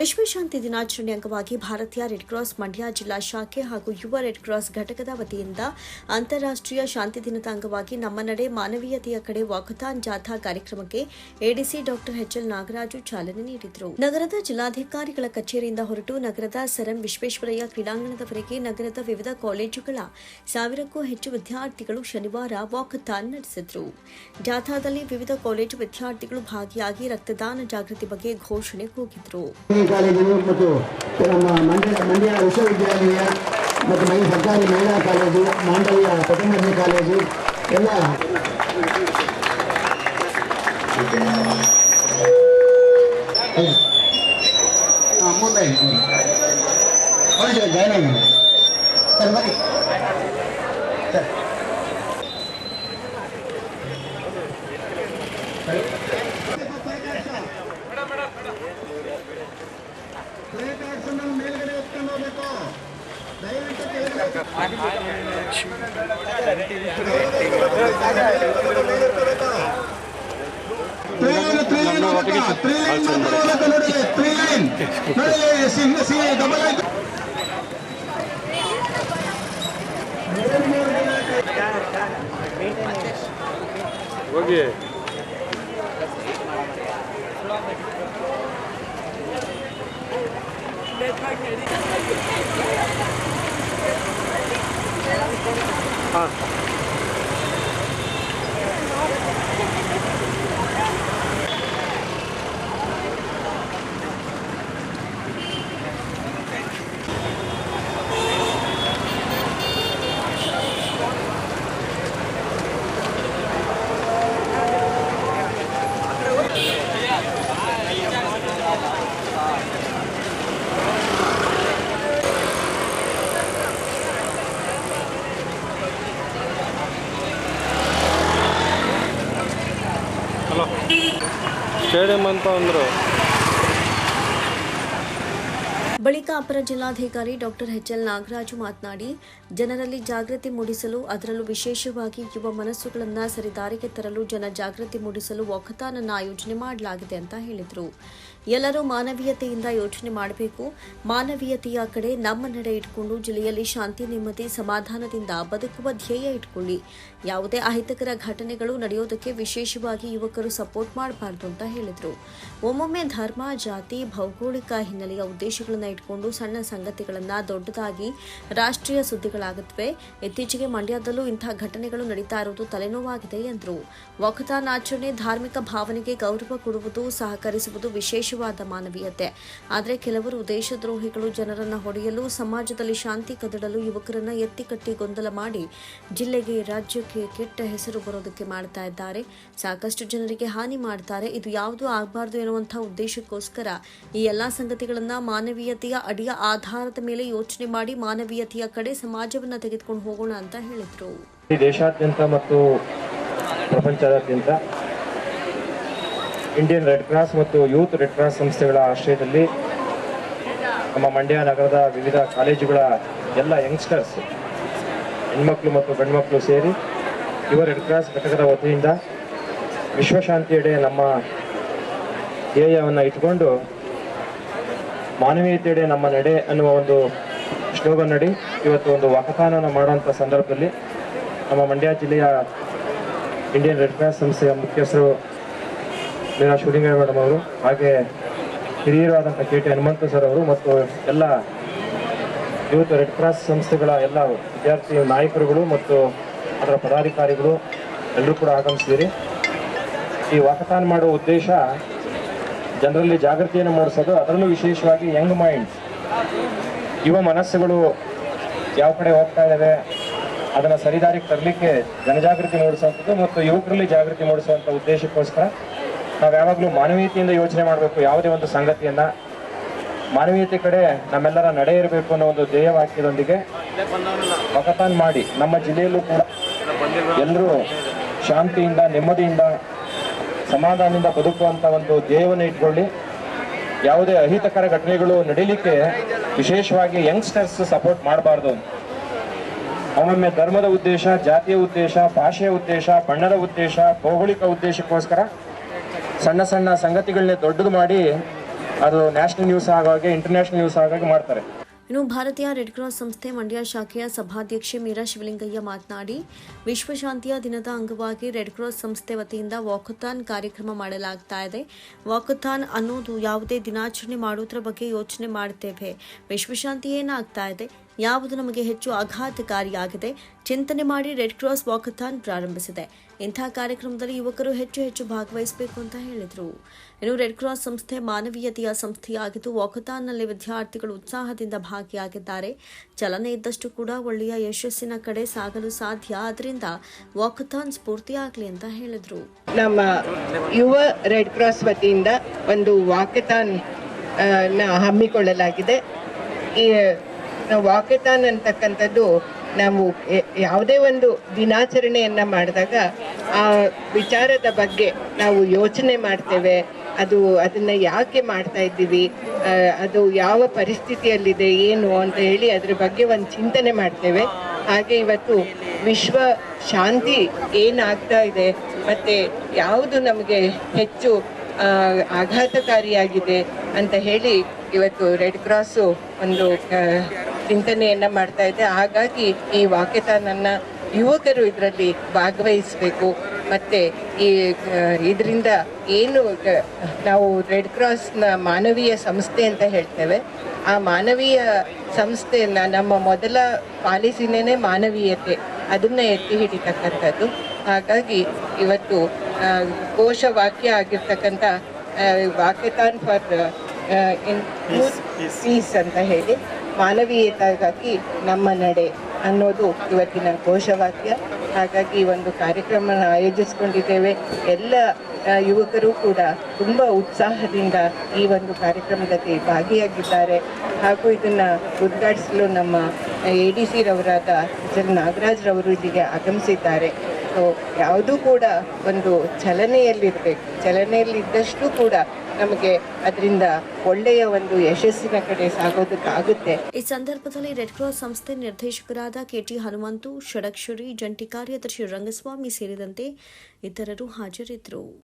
ವಿಶ್ವಶಾಂತಿ ದಿನಾಚರಣೆ ಅಂಗವಾಗಿ ಭಾರತೀಯ ರೆಡ್ ಕ್ರಾಸ್ ಮಂಡ್ಯ ಜಿಲ್ಲಾ ಶಾಖೆ ಹಾಗೂ ಯುವ ರೆಡ್ ಕ್ರಾಸ್ ಘಟಕದ ವತಿಯಿಂದ ಅಂತಾರಾಷ್ಟ್ರೀಯ ಶಾಂತಿ ದಿನದ ಅಂಗವಾಗಿ ನಮ್ಮ ನಡೆ ಮಾನವೀಯತೆಯ ಕಡೆ ವಾಕಥಾನ್ ಜಾಥಾ ಕಾರ್ಯಕ್ರಮಕ್ಕೆ ಎಡಿಸಿ ಡಾಕ್ಟರ್ ಎಚ್ಎಲ್ ನಾಗರಾಜು ಚಾಲನೆ ನೀಡಿದರು. ನಗರದ ಜಿಲ್ಲಾಧಿಕಾರಿಗಳ ಕಚೇರಿಯಿಂದ ಹೊರಟು ನಗರದ ಸರಂ ವಿಶ್ವೇಶ್ವರಯ್ಯ ಕ್ರೀಡಾಂಗಣದವರೆಗೆ ನಗರದ ವಿವಿಧ ಕಾಲೇಜುಗಳ ಸಾವಿರಕ್ಕೂ ಹೆಚ್ಚು ವಿದ್ಯಾರ್ಥಿಗಳು ಶನಿವಾರ ವಾಕಥಾನ್ ನಡೆಸಿದರು. ಜಾಥಾದಲ್ಲಿ ವಿವಿಧ ಕಾಲೇಜು ವಿದ್ಯಾರ್ಥಿಗಳು ಭಾಗಿಯಾಗಿ ರಕ್ತದಾನ ಜಾಗೃತಿ ಬಗ್ಗೆ ಘೋಷಣೆ ಕೂಗಿದ್ರು. ಕಾಲೇಜು ಮತ್ತು ನಮ್ಮ ಮಂಡ್ಯ ಮಂಡ್ಯ ವಿಶ್ವವಿದ್ಯಾಲಯ ಮತ್ತು ಮೈ ಸರ್ಕಾರಿ ಮಹಿಳಾ ಕಾಲೇಜು ಮಾಂಡವ್ಯ ಪತಂಜಲಿ ಕಾಲೇಜು, ಎಲ್ಲ. ಮುಂದೆ. ಹೋಗಿ 啊。ಸ್ಟೇಡಿಯಂ ಅಂತ ಅಂದರು ಅಪರ ಜಿಲ್ಲಾಧಿಕಾರಿ ಡಾಕ್ಟರ್ ಎಚ್ಎಲ್ ನಾಗರಾಜು ಮಾತನಾಡಿ, ಜನರಲ್ಲಿ ಜಾಗೃತಿ ಮೂಡಿಸಲು, ಅದರಲ್ಲೂ ವಿಶೇಷವಾಗಿ ಯುವ ಮನಸ್ಸುಗಳನ್ನು ಸರಿದಾರಿಗೆ ತರಲು ಜನ ಜಾಗೃತಿ ಮೂಡಿಸಲು ಒಕ್ಕತಾನನ್ನು ಆಯೋಜನೆ ಮಾಡಲಾಗಿದೆ ಅಂತ ಹೇಳಿದರು. ಎಲ್ಲರೂ ಮಾನವೀಯತೆಯಿಂದ ಯೋಚನೆ ಮಾಡಬೇಕು. ಮಾನವೀಯತೆಯ ಕಡೆ ನಮ್ಮ ನಡೆ ಇಟ್ಕೊಂಡು ಜಿಲ್ಲೆಯಲ್ಲಿ ಶಾಂತಿ, ನೆಮ್ಮದಿ, ಸಮಾಧಾನದಿಂದ ಬದುಕುವ ಧ್ಯೇಯ ಇಟ್ಕೊಳ್ಳಿ. ಯಾವುದೇ ಅಹಿತಕರ ಘಟನೆಗಳು ನಡೆಯೋದಕ್ಕೆ ವಿಶೇಷವಾಗಿ ಯುವಕರು ಸಪೋರ್ಟ್ ಮಾಡಬಾರ್ದು ಅಂತ ಹೇಳಿದರು. ಒಮ್ಮೊಮ್ಮೆ ಧರ್ಮ, ಜಾತಿ, ಭೌಗೋಳಿಕ ಹಿನ್ನೆಲೆಯ ಉದ್ದೇಶಗಳನ್ನು ಇಟ್ಕೊಂಡು ಸಣ್ಣ ಸಂಗತಿಗಳನ್ನು ದೊಡ್ಡದಾಗಿ ರಾಷ್ಟ್ರೀಯ ಸುದ್ದಿಗಳಾಗುತ್ತವೆ. ಇತ್ತೀಚೆಗೆ ಮಂಡ್ಯದಲ್ಲೂ ಇಂತಹ ಘಟನೆಗಳು ನಡೀತಾ ಇರುವುದು ತಲೆನೋವಾಗಿದೆ ಎಂದರು. ವಖತಾನ್ ಆಚರಣೆ ಧಾರ್ಮಿಕ ಭಾವನೆಗೆ ಗೌರವ ಕೊಡುವುದು, ಸಹಕರಿಸುವುದು ವಿಶೇಷವಾದ ಮಾನವೀಯತೆ. ಆದರೆ ಕೆಲವರು ದೇಶದ್ರೋಹಿಗಳು ಜನರನ್ನು ಹೊಡೆಯಲು, ಸಮಾಜದಲ್ಲಿ ಶಾಂತಿ ಕದಡಲು ಯುವಕರನ್ನ ಎತ್ತಿಕಟ್ಟಿ ಗೊಂದಲ ಮಾಡಿ ಜಿಲ್ಲೆಗೆ, ರಾಜ್ಯಕ್ಕೆ ಕೆಟ್ಟ ಹೆಸರು ಬರೋದಕ್ಕೆ ಮಾಡ್ತಾ ಇದ್ದಾರೆ. ಸಾಕಷ್ಟು ಜನರಿಗೆ ಹಾನಿ ಮಾಡ್ತಾರೆ. ಇದು ಯಾವುದೂ ಆಗಬಾರ್ದು ಎನ್ನುವಂತಹ ಉದ್ದೇಶಕ್ಕೋಸ್ಕರ ಈ ಎಲ್ಲಾ ಸಂಗತಿಗಳನ್ನು ಮಾನವೀಯತೆಯ ಅಡಿಯ ಆಧಾರದ ಮೇಲೆ ಯೋಚನೆ ಮಾಡಿ ಮಾನವೀಯತೆಯ ಕಡೆ ಸಮಾಜವನ್ನ ತೆಗೆದುಕೊಂಡು ಹೋಗೋಣ ಅಂತ ಹೇಳಿದ್ರು. ದೇಶಾದ್ಯಂತ ಮತ್ತು ಪ್ರಪಂಚದಾದ್ಯಂತ ಇಂಡಿಯನ್ ರೆಡ್ ಕ್ರಾಸ್ ಮತ್ತು ಯೂತ್ ರೆಡ್ ಕ್ರಾಸ್ ಸಂಸ್ಥೆಗಳ ಆಶ್ರಯದಲ್ಲಿ ನಮ್ಮ ಮಂಡ್ಯ ನಗರದ ವಿವಿಧ ಕಾಲೇಜುಗಳ ಎಲ್ಲ ಯಂಗ್ಸ್ಟರ್ಸ್ ಹೆಣ್ಮಕ್ಳು ಮತ್ತು ಗಂಡ್ಮಕ್ಳು ಸೇರಿ ಯುವ ರೆಡ್ ಕ್ರಾಸ್ ಘಟಕದ ವತಿಯಿಂದ ವಿಶ್ವಶಾಂತಿಯೆಡೆ ನಮ್ಮ ಧ್ಯೇಯವನ್ನು ಇಟ್ಕೊಂಡು ಮಾನವೀಯತೆಯೆಡೆ ನಮ್ಮ ನಡೆ ಅನ್ನುವ ಒಂದು ಸ್ಲೋಗನ್ ನಡಿ. ಇವತ್ತು ಒಂದು ವಾಕಥಾನ ಮಾಡುವಂಥ ಸಂದರ್ಭದಲ್ಲಿ ನಮ್ಮ ಮಂಡ್ಯ ಜಿಲ್ಲೆಯ ಇಂಡಿಯನ್ ರೆಡ್ ಕ್ರಾಸ್ ಸಂಸ್ಥೆಯ ಮುಖ್ಯಸ್ಥರು ಮೀರಾ ಶಿವಲಿಂಗಯ್ಯ ಮೇಡಮ್ ಅವರು, ಹಾಗೆ ಹಿರಿಯರಾದಂಥ ಕೆ ಟಿ ಹನುಮಂತ ಸರ್ ಅವರು ಮತ್ತು ಎಲ್ಲ ಯೂತ್ ರೆಡ್ ಕ್ರಾಸ್ ಸಂಸ್ಥೆಗಳ ಎಲ್ಲ ವಿದ್ಯಾರ್ಥಿ ನಾಯಕರುಗಳು ಮತ್ತು ಅದರ ಪದಾಧಿಕಾರಿಗಳು ಎಲ್ಲರೂ ಕೂಡ ಆಗಮಿಸಿದಿರಿ ಈ ವಾಕಥಾನ್ ಮಾಡುವ ಉದ್ದೇಶ ಜನರಲ್ಲಿ ಜಾಗೃತಿಯನ್ನು ಮೂಡಿಸೋದು ಅದರಲ್ಲೂ ವಿಶೇಷವಾಗಿ ಯಂಗ್ ಮೈಂಡ್ಸ್. ಯುವ ಮನಸ್ಸುಗಳು ಯಾವ ಕಡೆ ಹೋಗ್ತಾ ಇದ್ದಾವೆ ಅದನ್ನು ಸರಿದಾರಿಗೆ ತರಲಿಕ್ಕೆ ಜನಜಾಗೃತಿ ಮೂಡಿಸುವಂಥದ್ದು ಮತ್ತು ಯುವಕರಲ್ಲಿ ಜಾಗೃತಿ ಮೂಡಿಸುವಂಥ ಉದ್ದೇಶಕ್ಕೋಸ್ಕರ ನಾವು ಯಾವಾಗಲೂ ಮಾನವೀಯತೆಯಿಂದ ಯೋಚನೆ ಮಾಡಬೇಕು, ಯಾವುದೇ ಒಂದು ಸಂಗತಿಯನ್ನು. ಮಾನವೀಯತೆ ಕಡೆ ನಮ್ಮೆಲ್ಲರ ನಡೆ ಇರಬೇಕು ಅನ್ನೋ ಒಂದು ಧ್ಯೇಯ ವಾಕ್ಯದೊಂದಿಗೆ ಮಕತಾನ್ ಮಾಡಿ, ನಮ್ಮ ಜಿಲ್ಲೆಯಲ್ಲೂ ಕೂಡ ಎಲ್ಲರೂ ಶಾಂತಿಯಿಂದ, ನೆಮ್ಮದಿಯಿಂದ ಸಮಾಧಾನದಿಂದ ಬದುಕುವಂತ ಒಂದು ಧ್ಯೇಯವನ್ನು ಇಟ್ಕೊಳ್ಳಿ. ಯಾವುದೇ ಅಹಿತಕರ ಘಟನೆಗಳು ನಡೀಲಿಕ್ಕೆ ವಿಶೇಷವಾಗಿ ಯಂಗ್ಸ್ಟರ್ಸ್ ಸಪೋರ್ಟ್ ಮಾಡಬಾರ್ದು. ಒಮ್ಮೊಮ್ಮೆ ಧರ್ಮದ ಉದ್ದೇಶ, ಜಾತಿಯ ಉದ್ದೇಶ, ಭಾಷೆಯ ಉದ್ದೇಶ, ಬಣ್ಣದ ಉದ್ದೇಶ, ಭೌಗೋಳಿಕ ಉದ್ದೇಶಕ್ಕೋಸ್ಕರ ಸಣ್ಣ ಸಣ್ಣ ಸಂಗತಿಗಳನ್ನೇ ದೊಡ್ಡದು ಮಾಡಿ ಅದು ನ್ಯಾಷನಲ್ ನ್ಯೂಸ್ ಆಗೋಗೆ ಇಂಟರ್ನ್ಯಾಷನಲ್ ನ್ಯೂಸ್ ಆಗೋಗೆ ಮಾಡ್ತಾರೆ. ಇನ್ನು ಭಾರತೀಯ ರೆಡ್ ಕ್ರಾಸ್ ಸಂಸ್ಥೆ ಮಂಡ್ಯ ಶಾಖೆಯ ಸಭಾಧ್ಯಕ್ಷೆ ಮೀರಾ ಶಿವಲಿಂಗಯ್ಯ ಮಾತನಾಡಿ, ವಿಶ್ವಶಾಂತಿಯ ದಿನದ ಅಂಗವಾಗಿ ರೆಡ್ ಕ್ರಾಸ್ ಸಂಸ್ಥೆ ವತಿಯಿಂದ ವಾಕಥಾನ್ ಕಾರ್ಯಕ್ರಮ ಮಾಡಲಾಗ್ತಾ ಇದೆ. ವಾಕಥಾನ್ ಅನ್ನೋದು ಯಾವುದೇ ದಿನಾಚರಣೆ ಮಾಡೋದ್ರ ಬಗ್ಗೆ ಯೋಚನೆ ಮಾಡ್ತೇವೆ. ವಿಶ್ವಶಾಂತಿ ಏನಾಗ್ತಾ ಇದೆ? ಯಾವುದು ನಮಗೆ ಹೆಚ್ಚು ಆಘಾತಕಾರಿಯಾಗಿದೆ? ಚಿಂತನೆ ಮಾಡಿ ರೆಡ್ ಕ್ರಾಸ್ ವಾಕಥಾನ್ ಪ್ರಾರಂಭಿಸಿದೆ. ಇಂಥ ಕಾರ್ಯಕ್ರಮದಲ್ಲಿ ಯುವಕರು ಹೆಚ್ಚು ಹೆಚ್ಚು ಭಾಗವಹಿಸಬೇಕು ಅಂತ ಹೇಳಿದರು. ಇನ್ನು ರೆಡ್ ಕ್ರಾಸ್ ಸಂಸ್ಥೆ ಮಾನವೀಯತೆಯ ಸಂಸ್ಥೆಯಾಗಿದ್ದು ವಾಕಥಾನ್ನಲ್ಲಿ ವಿದ್ಯಾರ್ಥಿಗಳು ಉತ್ಸಾಹದಿಂದ ಭಾಗಿಯಾಗಿದ್ದಾರೆ. ಚಲನೆ ಇದ್ದಷ್ಟು ಕೂಡ ಒಳ್ಳೆಯ ಯಶಸ್ಸಿನ ಕಡೆ ಸಾಗಲು ಸಾಧ್ಯ. ಅದರಿಂದ ವಾಕಥಾನ್ ಸ್ಫೂರ್ತಿಯಾಗಲಿ ಅಂತ ಹೇಳಿದರು. ನಮ್ಮ ಯುವ ರೆಡ್ ಕ್ರಾಸ್ ವತಿಯಿಂದ ಒಂದು ವಾಕಥಾನ್ ಹಮ್ಮಿಕೊಳ್ಳಲಾಗಿದೆ. ಈ ವಾಕಥಾನ್ ಅಂತಕ್ಕಂಥದ್ದು ನಾವು ಯಾವುದೇ ಒಂದು ದಿನಾಚರಣೆಯನ್ನು ಮಾಡಿದಾಗ ಆ ವಿಚಾರದ ಬಗ್ಗೆ ನಾವು ಯೋಚನೆ ಮಾಡ್ತೇವೆ. ಅದು ಅದನ್ನು ಯಾಕೆ ಮಾಡ್ತಾ ಇದ್ದೀವಿ? ಅದು ಯಾವ ಪರಿಸ್ಥಿತಿಯಲ್ಲಿದೆ? ಏನು ಅಂತ ಹೇಳಿ ಅದ್ರ ಬಗ್ಗೆ ಒಂದು ಚಿಂತನೆ ಮಾಡ್ತೇವೆ. ಹಾಗೆ ಇವತ್ತು ವಿಶ್ವ ಶಾಂತಿ ಏನಾಗ್ತಾ ಇದೆ? ಮತ್ತು ಯಾವುದು ನಮಗೆ ಹೆಚ್ಚು ಆಘಾತಕಾರಿಯಾಗಿದೆ ಅಂತ ಹೇಳಿ ಇವತ್ತು ರೆಡ್ ಕ್ರಾಸು ಒಂದು ಚಿಂತನೆಯನ್ನ ಮಾಡ್ತಾ ಇದೆ. ಹಾಗಾಗಿ ಈ ವಾಕ್ಯತಾನನ್ನ ಯುವಕರು ಇದರಲ್ಲಿ ಭಾಗವಹಿಸಬೇಕು. ಮತ್ತೆ ಈ ಇದರಿಂದ ಏನು ನಾವು ರೆಡ್ ಕ್ರಾಸ್ನ ಮಾನವೀಯ ಸಂಸ್ಥೆ ಅಂತ ಹೇಳ್ತೇವೆ. ಆ ಮಾನವೀಯ ಸಂಸ್ಥೆಯನ್ನ ನಮ್ಮ ಮೊದಲ ಪಾಲಿಸಿನೇ ಮಾನವೀಯತೆ. ಅದನ್ನ ಎತ್ತಿ ಹಿಡಿತಕ್ಕಂಥದ್ದು. ಹಾಗಾಗಿ ಇವತ್ತು ಕೋಶ ವಾಕ್ಯ ಆಗಿರ್ತಕ್ಕಂಥ ವಾಕ್ಯತಾನ್ ಫಾರ್ ಇನ್ ಪೀಸ್ ಅಂತ ಹೇಳಿ. ಮಾನವೀಯತೆಗಾಗಿ ನಮ್ಮ ನಡೆ ಅನ್ನೋದು ಇವತ್ತಿನ ಘೋಷವಾಕ್ಯ. ಹಾಗಾಗಿ ಒಂದು ಕಾರ್ಯಕ್ರಮನ ಆಯೋಜಿಸ್ಕೊಂಡಿದ್ದೇವೆ. ಎಲ್ಲ ಯುವಕರು ಕೂಡ ತುಂಬ ಉತ್ಸಾಹದಿಂದ ಈ ಒಂದು ಕಾರ್ಯಕ್ರಮದಲ್ಲಿ ಭಾಗಿಯಾಗಿದ್ದಾರೆ. ಹಾಗೂ ಇದನ್ನು ಉದ್ಘಾಟಿಸಲು ನಮ್ಮ ಎ ಡಿ ಸಿ ರವರಾದ ಜನ್ ನಾಗರಾಜ್ ರವರು ಇಲ್ಲಿಗೆ ಆಗಮಿಸಿದ್ದಾರೆ. ಸೊ, ಯಾವುದೂ ಕೂಡ ಒಂದು ಚಲನೆಯಲ್ಲಿರಬೇಕು. ಚಲನೆಯಲ್ಲಿದ್ದಷ್ಟು ಕೂಡ ನಮಗೆ ಅದರಿಂದ ಒಳ್ಳೆಯ ಒಂದು ಯಶಸ್ಸಿನ ಕಡೆ ಸಾಗೋದಕ್ಕಾಗುತ್ತೆ. ಈ ಸಂದರ್ಭದಲ್ಲಿ ರೆಡ್ ಕ್ರಾಸ್ ಸಂಸ್ಥೆ ನಿರ್ದೇಶಕರಾದ ಕೆಟಿ ಹನುಮಂತು, ಷಡಕ್ಷರಿ, ಜಂಟಿ ಕಾರ್ಯದರ್ಶಿ ರಂಗಸ್ವಾಮಿ ಸೇರಿದಂತೆ ಇತರರು ಹಾಜರಿದ್ದರು.